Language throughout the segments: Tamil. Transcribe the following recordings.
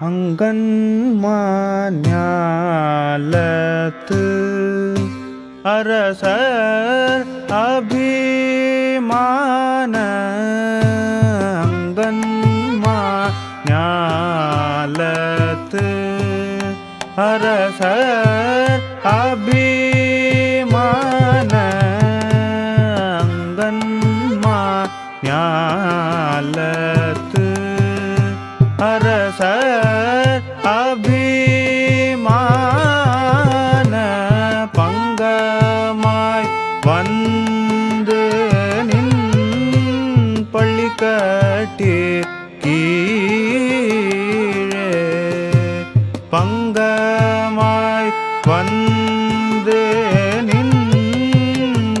அங்கன்மாஞாலத்து அரசர் அபிமான. அங்கன்மாஞாலத்து அரசர் அபிமான. அங்கன்மா ஞாலத்து அரசர் பங்கமாய் வந்து நின்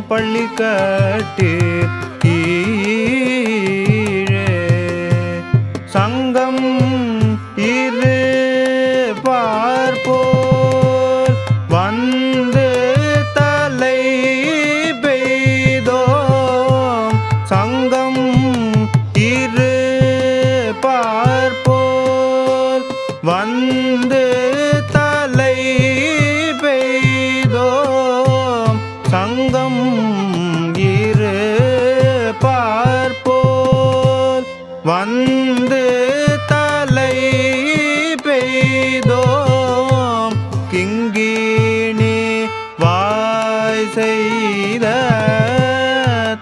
பள்ளி கட்டி வந்து தலை பெய்தோம். கிங்கினி வாய் செய்த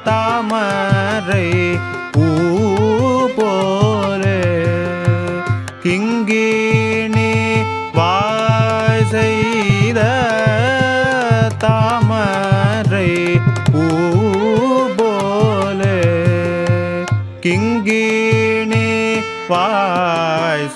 தாமரை பூ போலே. கிங்கிணி வாய் செய்த வாய்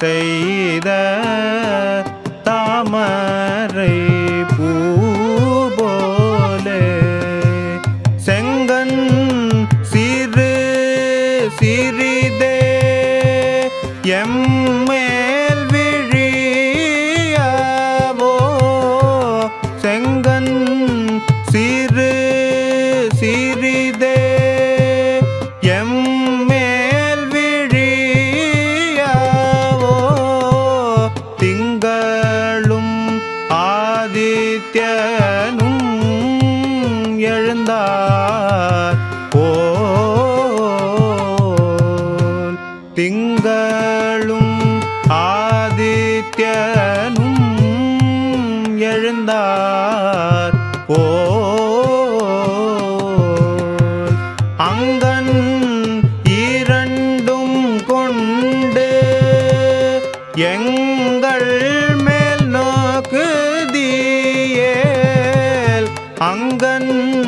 ஆதித்யனும் எழுந்தார். போ. அங்கன் இரண்டும் கொண்டு எங்கள் மேல் நோக்குதியேல். அங்கன்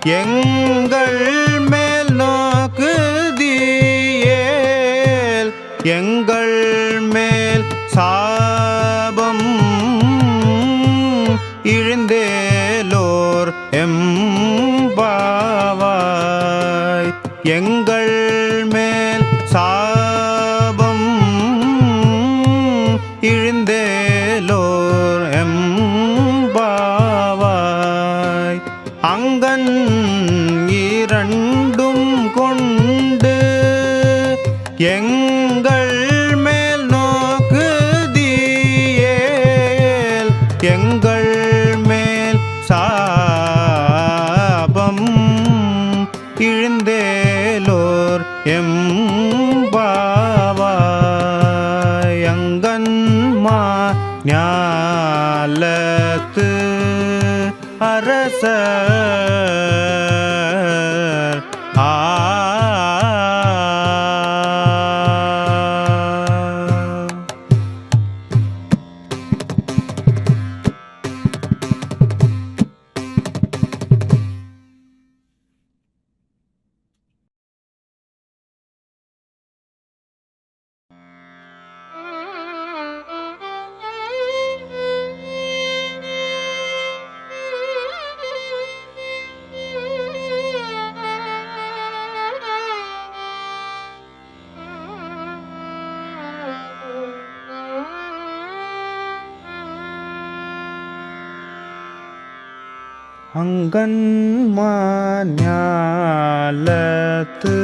எங்கள் மேல் நோக்குதியேல் எங்கள் மேல் சா அரசர் அங்கன்மாஞாலத்து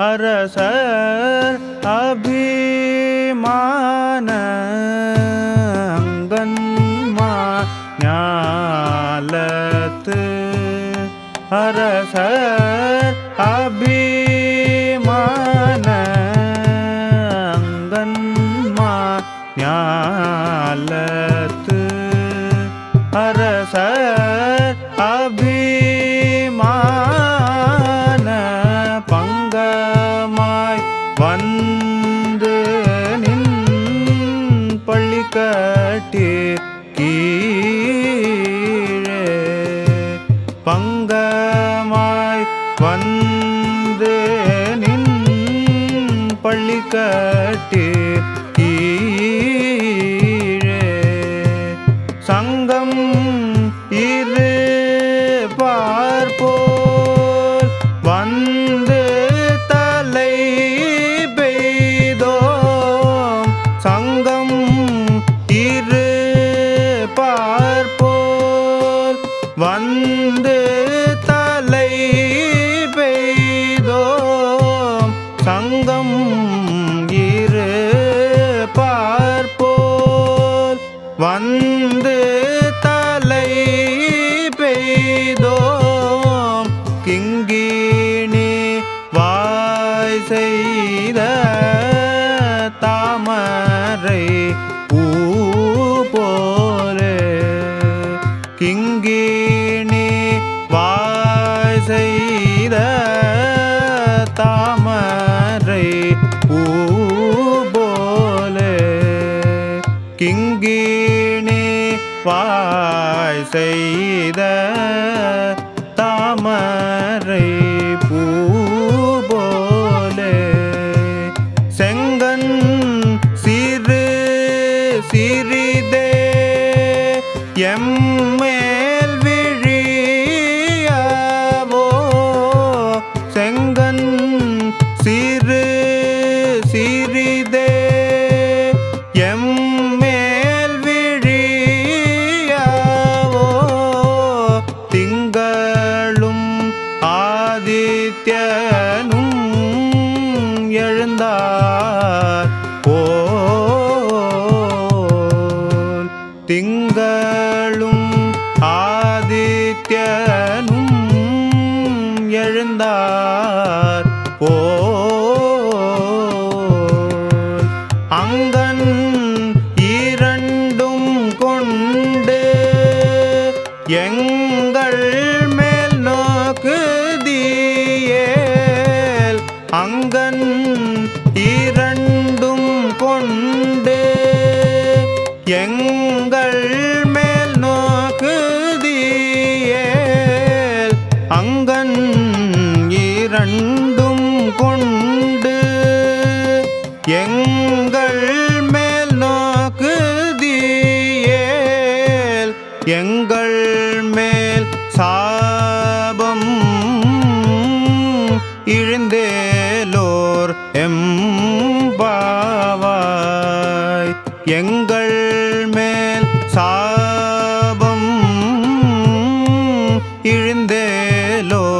அரசர் அபிமான அங்கன்மாஞாலத்து அரசர் பள்ளி கட்டி தாமரை பூ போலே. கிங்கிணி வாய் செய்த தாமரை பூ போலே. செங்கன் சிறு சிறிதே எம் நித்யனும் எழுந்தார். போல் திங்களும் ஆதித்யனும் எழுந்தார். போ எங்கள் மேல் சாபம் இழிந்தேலோர் எம்பாவாய். எங்கள் மேல் சாபம் இழிந்தேலோர்